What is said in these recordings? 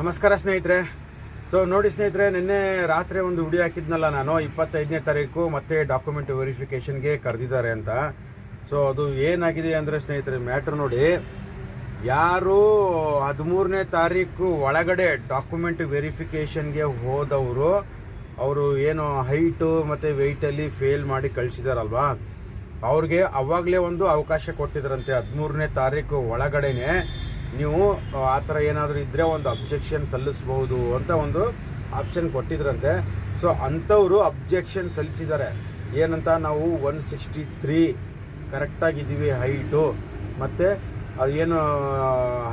ನಮಸ್ಕಾರ ಸ್ನೇಹಿತರೆ. ಸೊ ನೋಡಿ ಸ್ನೇಹಿತರೆ, ನಿನ್ನೆ ರಾತ್ರಿ ಒಂದು ಹುಡಿ ಹಾಕಿದ್ನಲ್ಲ ನಾನು, ಇಪ್ಪತ್ತೈದನೇ ತಾರೀಕು ಮತ್ತೆ ಡಾಕ್ಯುಮೆಂಟ್ ವೆರಿಫಿಕೇಷನ್ಗೆ ಕರೆದಿದ್ದಾರೆ ಅಂತ. ಸೊ ಅದು ಏನಾಗಿದೆ ಅಂದರೆ ಸ್ನೇಹಿತರೆ ಮ್ಯಾಟ್ರ್ ನೋಡಿ. ಯಾರು ಹದಿಮೂರನೇ ತಾರೀಕು ಒಳಗಡೆ ಡಾಕ್ಯುಮೆಂಟ್ ವೆರಿಫಿಕೇಷನ್ಗೆ ಹೋದವರು, ಅವರು ಏನು ಹೈಟು ಮತ್ತು ವೆಯ್ಟಲ್ಲಿ ಫೇಲ್ ಮಾಡಿ ಕಳಿಸಿದಾರಲ್ವಾ? ಅವ್ರಿಗೆ ಅವಾಗಲೇ ಒಂದು ಅವಕಾಶ ಕೊಟ್ಟಿದ್ರಂತೆ, ಹದಿಮೂರನೇ ತಾರೀಕು ಒಳಗಡೆನೆ. ನೀವು, ಆ ಥರ ಏನಾದರೂ ಇದ್ದರೆ ಒಂದು ಅಬ್ಜೆಕ್ಷನ್ ಸಲ್ಲಿಸ್ಬೋದು ಅಂತ ಒಂದು ಆಪ್ಷನ್ ಕೊಟ್ಟಿದ್ರಂತೆ. ಸೊ ಅಂಥವರು ಅಬ್ಜೆಕ್ಷನ್ ಸಲ್ಲಿಸಿದ್ದಾರೆ. ಏನಂತ, ನಾವು ಒನ್ ಸಿಕ್ಸ್ಟಿ ತ್ರೀ ಕರೆಕ್ಟಾಗಿದ್ದೀವಿ ಹೈಟು ಮತ್ತು ಏನು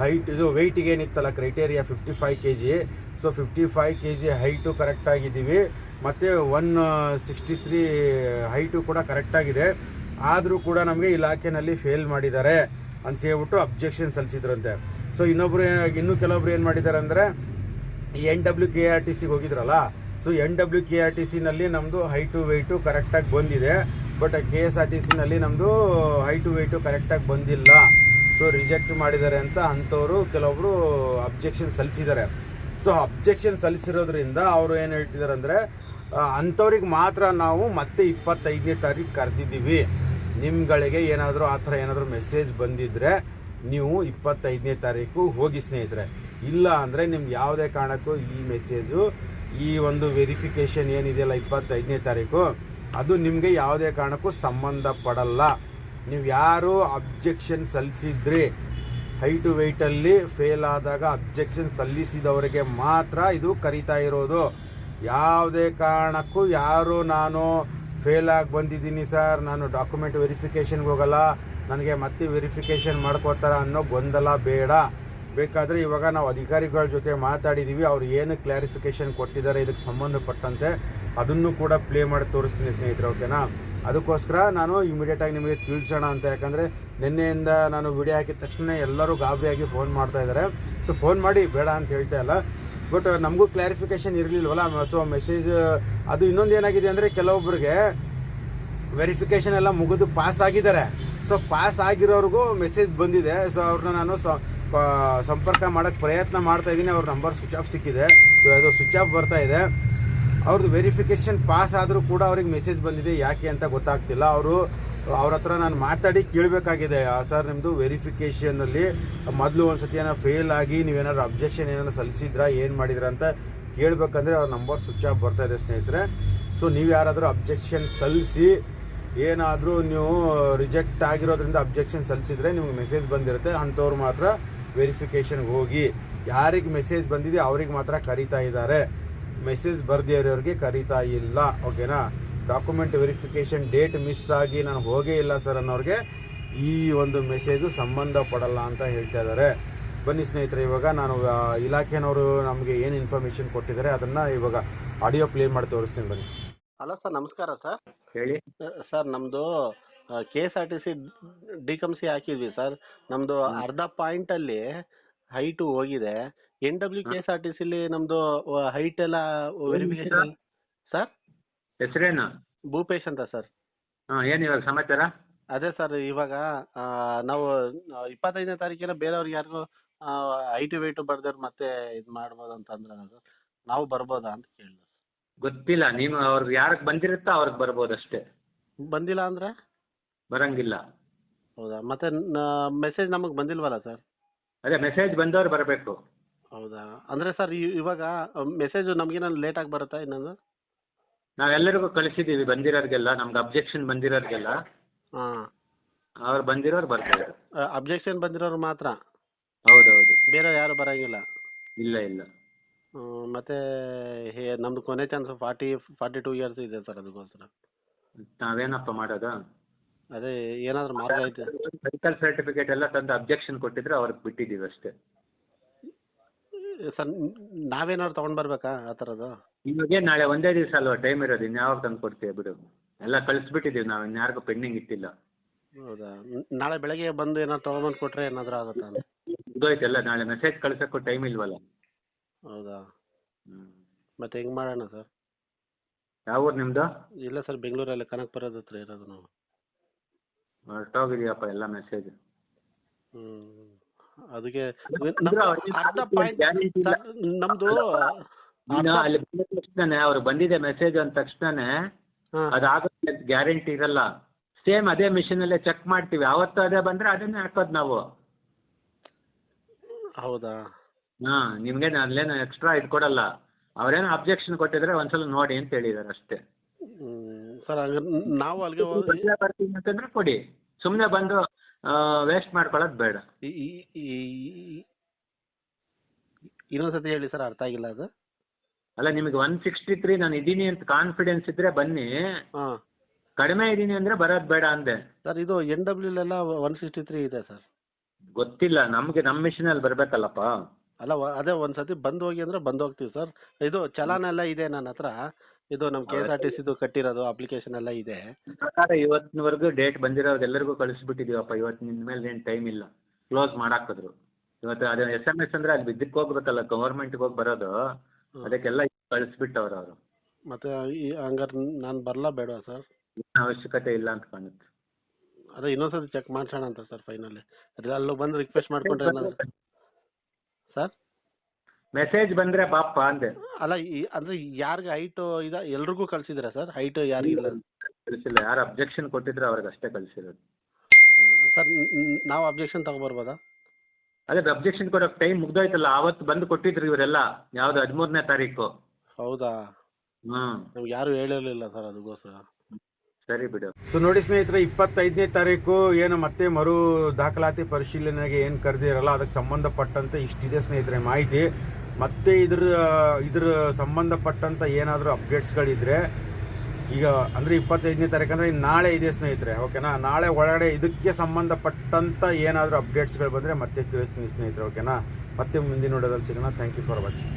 ಹೈಟ್ ಇದು ವೆಯ್ಟಿಗೆ ಏನಿತ್ತಲ್ಲ criteria fifty five K G so fifty five K G height ಕರೆಕ್ಟಾಗಿದ್ದೀವಿ ಮತ್ತು ಒನ್ ಸಿಕ್ಸ್ಟಿ ತ್ರೀ ಹೈಟು ಕೂಡ ಕರೆಕ್ಟಾಗಿದೆ ಆದರೂ ಕೂಡ ನಮಗೆ ಇಲಾಖೆಯಲ್ಲಿ ಫೇಲ್ ಮಾಡಿದ್ದಾರೆ. ಅಂತ ಹೇಳ್ಬಿಟ್ಟು ಅಬ್ಜೆಕ್ಷನ್ ಸಲ್ಲಿಸಿದ್ರಂತೆ. ಸೊ ಇನ್ನೊಬ್ರು, ಇನ್ನೂ ಕೆಲವೊಬ್ರು ಏನು ಮಾಡಿದ್ದಾರೆ ಅಂದರೆ N W K R T ಸಿಗೆ ಹೋಗಿದ್ರಲ್ಲ so N W K R T ಸಿನಲ್ಲಿ ನಮ್ಮದು ಹೈಟು ವೆಯ್ಟು ಕರೆಕ್ಟಾಗಿ ಬಂದಿದೆ. But K S R T ಸಿನಲ್ಲಿ ನಮ್ಮದು ಹೈಟು ವೆಯ್ಟು ಕರೆಕ್ಟಾಗಿ ಬಂದಿಲ್ಲ. ಸೊ ರಿಜೆಕ್ಟ್ ಮಾಡಿದ್ದಾರೆ ಅಂತ ಅಂಥವರು ಕೆಲವೊಬ್ರು ಅಬ್ಜೆಕ್ಷನ್ ಸಲ್ಲಿಸಿದ್ದಾರೆ. ಸೊ ಅಬ್ಜೆಕ್ಷನ್ ಸಲ್ಲಿಸಿರೋದ್ರಿಂದ ಅವರು ಏನು ಹೇಳ್ತಿದ್ದಾರೆ ಅಂದರೆ ಅಂಥವ್ರಿಗೆ ಮಾತ್ರ ನಾವು ಮತ್ತೆ ಇಪ್ಪತ್ತೈದನೇ ತಾರೀಕು ಕರೆದಿದ್ದೀವಿ. ನಿಮ್ಗಳಿಗೆ ಏನಾದರೂ ಆ ಥರ ಏನಾದರೂ ಮೆಸೇಜ್ ಬಂದಿದ್ದರೆ ನೀವು ಇಪ್ಪತ್ತೈದನೇ ತಾರೀಕು ಹೋಗಿ ಸ್ನೇಹಿತರೆ. ಇಲ್ಲ ಅಂದರೆ ನಿಮ್ಗೆ ಯಾವುದೇ ಕಾರಣಕ್ಕೂ ಈ ಮೆಸೇಜು ಈ ಒಂದು ವೆರಿಫಿಕೇಷನ್ ಏನಿದೆಯಲ್ಲ ಇಪ್ಪತ್ತೈದನೇ ತಾರೀಕು, ಅದು ನಿಮಗೆ ಯಾವುದೇ ಕಾರಣಕ್ಕೂ ಸಂಬಂಧಪಡಲ್ಲ ನೀವು ಯಾರು ಅಬ್ಜೆಕ್ಷನ್ ಸಲ್ಲಿಸಿದ್ರಿ ಹೈಟು ವೆಯ್ಟಲ್ಲಿ ಫೇಲ್ ಆದಾಗ ಅಬ್ಜೆಕ್ಷನ್ ಸಲ್ಲಿಸಿದವರಿಗೆ ಮಾತ್ರ ಇದು ಕರಿತಾ ಇರೋದು. ಯಾವುದೇ ಕಾರಣಕ್ಕೂ ಯಾರು ನಾನು ಫೇಲ್ ಆಗಿ ಬಂದಿದ್ದೀನಿ ಸರ್. ನಾನು ಡಾಕ್ಯುಮೆಂಟ್ ವೆರಿಫಿಕೇಷನ್ಗೆ ಹೋಗಲ್ಲ. ನನಗೆ ಮತ್ತೆ ವೆರಿಫಿಕೇಷನ್ ಮಾಡ್ಕೋತಾರ ಅನ್ನೋ ಗೊಂದಲ ಬೇಡ. ಬೇಕಾದರೆ ಇವಾಗ ನಾವು ಅಧಿಕಾರಿಗಳ ಜೊತೆ ಮಾತಾಡಿದ್ದೀವಿ ಅವ್ರು ಏನು ಕ್ಲಾರಿಫಿಕೇಷನ್ ಕೊಟ್ಟಿದ್ದಾರೆ, ಇದಕ್ಕೆ ಸಂಬಂಧಪಟ್ಟಂತೆ ಅದನ್ನು ಕೂಡ ಪ್ಲೇ ಮಾಡಿ ತೋರಿಸ್ತೀನಿ ಸ್ನೇಹಿತರೆ ಓಕೆನಾ ಅದಕ್ಕೋಸ್ಕರ ನಾನು ಇಮಿಡಿಯೇಟಾಗಿ ನಿಮಗೆ ತಿಳಿಸೋಣ ಅಂತ. ಯಾಕಂದರೆ ನಿನ್ನೆಯಿಂದ ನಾನು ವಿಡಿಯೋ ಹಾಕಿದ ತಕ್ಷಣ ಎಲ್ಲರೂ ಗಾಬರಿಯಾಗಿ ಫೋನ್ ಮಾಡ್ತಾ ಇದ್ದಾರೆ. ಸೊ ಫೋನ್ ಮಾಡಿ ಬೇಡ ಅಂತ ಹೇಳ್ತಾ ಇಲ್ಲ. ಬಟ್ ನಮಗೂ ಕ್ಲಾರಿಫಿಕೇಶನ್ ಇರಲಿಲ್ವಲ್ಲ? ಸೊ ಮೆಸೇಜ್ ಅದು ಇನ್ನೊಂದು ಏನಾಗಿದೆ ಅಂದರೆ ಕೆಲವೊಬ್ಬರಿಗೆ ವೆರಿಫಿಕೇಷನ್ ಎಲ್ಲ ಮುಗಿದು ಪಾಸ್ ಆಗಿದ್ದಾರೆ. ಸೊ ಪಾಸ್ ಆಗಿರೋರಿಗೂ ಮೆಸೇಜ್ ಬಂದಿದೆ. ಸೊ ಅವ್ರನ್ನ ನಾನು ಸಂಪರ್ಕ ಮಾಡೋಕ್ಕೆ ಪ್ರಯತ್ನ ಮಾಡ್ತಾ ಇದ್ದೀನಿ. ಅವ್ರ ನಂಬರ್ ಸ್ವಿಚ್ ಆಫ್ ಸಿಕ್ಕಿದೆ. ಸೊ ಅದು ಸ್ವಿಚ್ ಆಫ್ ಬರ್ತಾ ಇದೆ. ಅವ್ರದ್ದು ವೆರಿಫಿಕೇಷನ್ ಪಾಸ್ ಆದರೂ ಕೂಡ ಅವ್ರಿಗೆ ಮೆಸೇಜ್ ಬಂದಿದೆ. ಯಾಕೆ ಅಂತ ಗೊತ್ತಾಗ್ತಿಲ್ಲ. ಅವರು ಅವ್ರ ಹತ್ರ ನಾನು ಮಾತಾಡಿ ಕೇಳಬೇಕಾಗಿದೆ. ಸರ್ ನಿಮ್ಮದು ವೆರಿಫಿಕೇಷನಲ್ಲಿ ಮೊದಲು ಒಂದು ಸತಿ ಏನೋ ಫೇಲ್ ಆಗಿ ನೀವೇನಾದ್ರು ಅಬ್ಜೆಕ್ಷನ್ ಏನಾದ್ರು ಸಲ್ಲಿಸಿದ್ರಾ, ಏನು ಮಾಡಿದ್ರಾ ಅಂತ ಕೇಳಬೇಕಂದ್ರೆ ಅವ್ರ ನಂಬರ್ ಸ್ವಿಚ್ ಆಫ್ ಬರ್ತಾ ಇದೆ ಸ್ನೇಹಿತರೆ. ಸೊ ನೀವು ಯಾರಾದರೂ ಅಬ್ಜೆಕ್ಷನ್ ಸಲ್ಲಿಸಿ, ಏನಾದರೂ ನೀವು ರಿಜೆಕ್ಟ್ ಆಗಿರೋದ್ರಿಂದ ಅಬ್ಜೆಕ್ಷನ್ ಸಲ್ಲಿಸಿದ್ರೆ ನಿಮ್ಗೆ ಮೆಸೇಜ್ ಬಂದಿರುತ್ತೆ. ಅಂಥವ್ರು ಮಾತ್ರ ವೆರಿಫಿಕೇಷನ್ಗೆ ಹೋಗಿ, ಯಾರಿಗೆ ಮೆಸೇಜ್ ಬಂದಿದೆ ಅವ್ರಿಗೆ ಮಾತ್ರ ಕರೀತಾ ಇದ್ದಾರೆ. ಮೆಸೇಜ್ ಬರ್ದಿರೋರಿಗೆ ಕರೀತಾ ಇಲ್ಲ ಓಕೆನಾ ಡಾಕ್ಯುಮೆಂಟ್ ವೆರಿಫಿಕೇಷನ್ ಡೇಟ್ ಮಿಸ್ ಆಗಿ ನಾನು ಹೋಗೇ ಇಲ್ಲ ಸರ್ ಅನ್ನೋರಿಗೆ ಈ ಒಂದು ಮೆಸೇಜು ಸಂಬಂಧಪಡಲ್ಲ ಅಂತ ಹೇಳ್ತಾ ಇದ್ದಾರೆ. ಬನ್ನಿ ಸ್ನೇಹಿತರೆ ಇವಾಗ ನಾನು ಆ, ಇಲಾಖೆನವರು ನಮಗೆ ಏನು ಇನ್ಫಾರ್ಮೇಷನ್ ಕೊಟ್ಟಿದ್ದಾರೆ ಅದನ್ನು ಇವಾಗ ಆಡಿಯೋ ಪ್ಲೇ ಮಾಡಿ ತೋರಿಸ್ತೀನಿ ಬನ್ನಿ. ಹಲೋ ಸರ್ ನಮಸ್ಕಾರ ಸರ್. ಹೇಳಿ. ಸರ್ ನಮ್ಮದು K S R T C D cum C ಹಾಕಿದ್ವಿ ಸರ್. ನಮ್ಮದು ಅರ್ಧ ಅರ್ಧ ಪಾಯಿಂಟಲ್ಲಿ ಹೈಟು ಹೋಗಿದೆ. N W K S R T ಸಿಲಿ ನಮ್ಮದು ಹೈಟ್ ಎಲ್ಲ ವೆರಿಫಿಕೇಶನ್ ಸರ್? ಹೆಸರೇನು? ಭೂಪೇಶ್ ಅಂತ ಸರ್. ಹಾಂ ಏನು ಇವಾಗ ಸಮಾಚಾರ? ಅದೇ ಸರ್ ಇವಾಗ ಆ, ನಾವು ಇಪ್ಪತ್ತೈದನೇ ತಾರೀಕಿನ ಬೇರೆಯವ್ರಿಗೆ ಯಾರಿಗೂ ವೈ ವೆಯ್ಟು ಬರ್ದವ್ರು ಮತ್ತೆ ಇದು ಮಾಡ್ಬೋದು ಅಂತ ಅಂದ್ರೆ ಸರ್. ನಾವು ಬರ್ಬೋದಾ ಅಂತ ಕೇಳಿದೆ ಗೊತ್ತಿಲ್ಲ ನೀವು ಅವ್ರಿಗೆ ಯಾರಿಗೆ ಬಂದಿರುತ್ತೋ ಅವ್ರಿಗೆ ಬರ್ಬೋದು ಅಷ್ಟೇ. ಬಂದಿಲ್ಲ ಅಂದ್ರೆ? ಬರಂಗಿಲ್ಲ. ಹೌದಾ ಮತ್ತೆ ಮೆಸೇಜ್ ನಮಗೆ ಬಂದಿಲ್ವಲ್ಲ ಸರ್? ಅದೇ ಮೆಸೇಜ್ ಬಂದವ್ರು ಬರಬೇಕು. ಹೌದಾ ಅಂದರೆ ಸರ್ ಇವಾಗ ಮೆಸೇಜು ನಮಗೇನಾದ್ರು ಲೇಟಾಗಿ ಬರುತ್ತಾ ಇನ್ನೊಂದು? ನಾವೆಲ್ಲರಿಗೂ ಕಳಿಸಿದ್ದೀವಿ ಬಂದಿರೋರಿಗೆಲ್ಲ. ನಮ್ಗೆ ಅಬ್ಜೆಕ್ಷನ್ ಬಂದಿರೋರಿಗೆಲ್ಲ. ಹಾಂ. ಅವ್ರು ಬಂದಿರೋರು ಬರ್ತಾರೆ. ಅಬ್ಜೆಕ್ಷನ್ ಬಂದಿರೋರು ಮಾತ್ರ? ಹೌದೌದು. ಬೇರೆ ಯಾರು ಬರೋಂಗಿಲ್ಲ? ಇಲ್ಲ ಇಲ್ಲ. ಹ್ಮ್, ಮತ್ತೆ ಹೇ ನಮ್ದು ಕೊನೆ chance forty forty two years ಇದೆ ಸರ್ ಅದಕ್ಕೋಸ್ಕರ. ನಾವೇನಪ್ಪ ಮಾಡೋದು? ಅದೇ ಏನಾದರೂ ಮಾರ್ಗ ಐತೆ? ಮೆಡಿಕಲ್ ಸರ್ಟಿಫಿಕೇಟ್ ಎಲ್ಲ ತಂದು ಅಬ್ಜೆಕ್ಷನ್ ಕೊಟ್ಟಿದ್ರೆ ಅವ್ರಿಗೆ ಬಿಟ್ಟಿದ್ದೀವಿ ಅಷ್ಟೇ. ಸರ್ ನಾವೇನಾದ್ರು ತೊಗೊಂಡು ಬರ್ಬೇಕಾ ಆ ಥರದ್ದು ಇವಾಗೇ ನಾಳೆ ಒಂದೇ ದಿವಸ ಅಲ್ವಾ ಟೈಮ್ ಇರೋದು ಇನ್ಯಾವಾಗ ತಂದು ಕೊಡ್ತೀಯಾ ಬಿಡು. ಎಲ್ಲ ಕಳಿಸ್ಬಿಟ್ಟಿದ್ದೀವಿ ನಾವು ಇನ್ಯಾರಿಗೂ ಪೆಂಡಿಂಗ್ ಇಟ್ಟಿಲ್ಲ. ಹೌದಾ? ನ್- ನಾಳೆ ಬೆಳಗ್ಗೆ ಬಂದು ಏನಾದ್ರು ತೊಗೊಂಬಂದು ಕೊಟ್ಟರೆ ಏನಾದರೂ ಆಗುತ್ತಾ ಅಂತ? ಮುಗ್ದೋಯ್ತಲ್ಲ ನಾಳೆ ಮೆಸೇಜ್ ಕಳ್ಸೋಕ್ಕೂ ಟೈಮ್ ಇಲ್ವಲ್ಲ? ಹೌದಾ? ಮತ್ತೆ ಹೆಂಗ್ ಮಾಡೋಣ ಸರ್? ಯಾವ ಊರು ನಿಮ್ಮದು ಇಲ್ಲ ಸರ್ ಬೆಂಗಳೂರಲ್ಲಿ ಕನಕಪುರದ ಹತ್ರ ಇರೋದು ನಾವು. ಹೊರಟೋಗಿದೆಯಪ್ಪ ಎಲ್ಲ ಮೆಸೇಜ್ ಹ್ಞೂ ಅದಕ್ಕೆ ಅರ್ಧ ಪಾಯಿಂಟ್ ನಮ್ದು ತಕ್ಷಣನೇ ಅವ್ರು ಬಂದಿದೆ ಮೆಸೇಜ್ ಅಂದ ತಕ್ಷಣನೇ. ಅದಾಗುತ್ತೆ ಗ್ಯಾರಂಟಿ ಇರಲ್ಲ. ಸೇಮ್ ಅದೇ ಮಿಷಿನ್ ಅಲ್ಲೇ ಚೆಕ್ ಮಾಡ್ತೀವಿ. ಅವತ್ತು ಅದೇ ಬಂದ್ರೆ ಅದನ್ನೇ ಹಾಕೋದು ನಾವು. ಹೌದಾ? ಹಾ ನಿಮ್ಗೆ ಅಲ್ಲೇನು ಎಕ್ಸ್ಟ್ರಾ ಇದು ಕೊಡಲ್ಲ. ಅವ್ರೇನೋ ಅಬ್ಜೆಕ್ಷನ್ ಕೊಟ್ಟಿದ್ರೆ ಒಂದ್ಸಲ ನೋಡಿ ಅಂತ ಹೇಳಿದಾರೆ ಅಷ್ಟೇ. ಸರ್ ನಾವು ಅಲ್ಲಿಗೆ ಬರ್ತೀನಿ ಅಂತಂದ್ರೆ ಕೊಡಿ. ಸುಮ್ಮನೆ ಬಂದು ವೇಸ್ಟ್ ಮಾಡ್ಕೊಳ್ಳೋದು ಬೇಡ. ಈ- ಈ- ಹೇಳಿ ಸರ್ ಅರ್ಥ ಆಗಿಲ್ಲ ಅದು. ಅಲ್ಲ ನಿಮಗೆ ಒನ್ ಸಿಕ್ಸ್ಟಿ ತ್ರೀ ನಾನು ಇದ್ದೀನಿ ಅಂತ ಕಾನ್ಫಿಡೆನ್ಸ್ ಇದ್ರೆ ಬನ್ನಿ. ಹಾಂ. ಕಡಿಮೆ ಇದ್ದೀನಿ ಅಂದ್ರೆ ಬರೋದು ಬೇಡ ಅಂದೆ. ಸರ್ ಇದು ಎನ್ ಡಬ್ಲ್ಯೂಲೆಲ್ಲ ಒನ್ ಸಿಕ್ಸ್ಟಿ ತ್ರೀ ಇದೆ ಸರ್. ಗೊತ್ತಿಲ್ಲ ನಮಗೆ ನಮ್ಮ ಮಿಷನಲ್ಲಿ ಬರಬೇಕಲ್ಲಪ್ಪ. ಅಲ್ಲ ವ- ಅದೇ ಒಂದು ಸತಿ ಬಂದು ಹೋಗಿ ಅಂದ್ರೆ ಬಂದು ಹೋಗ್ತೀವಿ ಸರ್. ಇದು ಚಲಾನ್ ಎಲ್ಲ ಇದೆ ನನ್ನ ಹತ್ರ. ಇದು ನಮ್ಮ ಕೆ ಎಸ್ ಆರ್ ಟಿ ಸಿದು ಕಟ್ಟಿರೋದು ಅಪ್ಲಿಕೇಶನ್ ಎಲ್ಲ ಇದೆ. ಪ್ರಕಾರ ಇವತ್ತಿನವರೆಗೂ ಡೇಟ್ ಬಂದಿರೋ ಎಲ್ಲರಿಗೂ ಕಳಿಸ್ಬಿಟ್ಟಿದೀವಪ್ಪ. ಇವತ್ತು ನಿನ್ನ ಮೇಲೆ ಏನು ಟೈಮ್ ಇಲ್ಲ. ಕ್ಲೋಸ್ ಮಾಡಾಕಿದ್ರು ಇವತ್ತು ಅದೇ ಎಸ್ ಎಂ ಎಸ್ ಅಂದ್ರೆ ಅಲ್ಲಿ ಬಿದ್ದಕ್ಕೆ ಹೋಗ್ಬೇಕಲ್ಲ ಗೌರ್ಮೆಂಟ್ಗೆ ಹೋಗಿ ಬರೋದು. ಅದಕ್ಕೆಲ್ಲ ಕಳಿಸ್ಬಿಟ್ಟವ್ರು ಅವರು. ಮತ್ತೆ ಈ ಹಂಗಾರೆ ನಾನು ಬರಲಾ ಬೇಡವಾ ಸರ್? ಏನು ಅವಶ್ಯಕತೆ ಇಲ್ಲ ಅಂತ ಕಾಣುತ್ತೆ ಅದೇ ಇನ್ನೊಂದ್ಸತಿ ಚೆಕ್ ಮಾಡ್ಸೋಣ ಅಂತ ಸರ್ ಫೈನಲಿ ಅಲ್ಲೂ ಬಂದು ರಿಕ್ವೆಸ್ಟ್ ಮಾಡ್ಕೊಂಡ್ರೆ ಸರ್? ಮೆಸೇಜ್ ಬಂದ್ರೆ ಬಾಪ್ಪ ಅಂದೆ. ಅಲ್ಲ ಈ ಅಂದ್ರೆ ಯಾರಿಗೆ ಹೈಟ್ ಇದ ಎಲ್ರಿಗೂ ಕಳ್ಸಿದ್ರ ಸರ್? ಹೈಟ್ ಯಾರಿಗಿಲ್ಲ ಕಳಿಸಿಲ್ಲ. ಯಾರು ಅಬ್ಜೆಕ್ಷನ್ ಕೊಟ್ಟಿದ್ರೆ ಅವ್ರಿಗೆ ಅಷ್ಟೇ ಕಳಿಸಿರೋದು. ಸರ್ ನಾವು ಅಬ್ಜೆಕ್ಷನ್ ತಗೊಬರ್ಬೋದಾ? ಅದೇ ಅಬ್ಜೆಕ್ಷನ್ ಕೊಡೋಕೆ ಟೈಮ್ ಮುಗ್ದೋಯ್ತಲ್ಲ ಆವತ್ತು ಬಂದು ಕೊಟ್ಟಿದ್ರು ಇವರೆಲ್ಲ ಯಾವ್ದು ಹದಿಮೂರನೇ ತಾರೀಕು. ಹೌದಾ? ಹ್ಮ್. ನಮ್ಗೆ ಯಾರು ಹೇಳಿರಲಿಲ್ಲ ಸರ್ ಅದಕ್ಕೋಸ್ಕರ ಸರಿ ಬಿಡು. ಸೊ ನೋಡಿ ಸ್ನೇಹಿತರೆ ಇಪ್ಪತ್ತೈದನೇ ತಾರೀಕು ಏನು ಮತ್ತೆ ಮರು ದಾಖಲಾತಿ ಪರಿಶೀಲನೆಗೆ ಏನು ಕರೆದಿರಲ್ಲ ಅದಕ್ಕೆ ಸಂಬಂಧಪಟ್ಟಂತೆ ಇಷ್ಟಿದೆ ಸ್ನೇಹಿತರೆ ಮಾಹಿತಿ. ಮತ್ತೆ ಇದ್ರ ಇದ್ರ ಸಂಬಂಧಪಟ್ಟಂತ ಏನಾದರೂ ಅಪ್ಡೇಟ್ಸ್ಗಳಿದ್ರೆ, ಈಗ ಅಂದರೆ ಇಪ್ಪತ್ತೈದನೇ ತಾರೀಕು ಅಂದರೆ ನಾಳೆ ಇದೆ ಸ್ನೇಹಿತರೆ ಓಕೆನಾ ನಾಳೆ ಒಳಗಡೆ ಇದಕ್ಕೆ ಸಂಬಂಧಪಟ್ಟಂತ ಏನಾದರೂ ಅಪ್ಡೇಟ್ಸ್ಗಳು ಬಂದರೆ ಮತ್ತೆ ತಿಳಿಸ್ತೀನಿ ಸ್ನೇಹಿತರೆ ಓಕೆನಾ ಮತ್ತೆ ಮುಂದಿನ ನೋಡೋದಲ್ಲಿ ಸಿಗೋಣ. Thank you for watching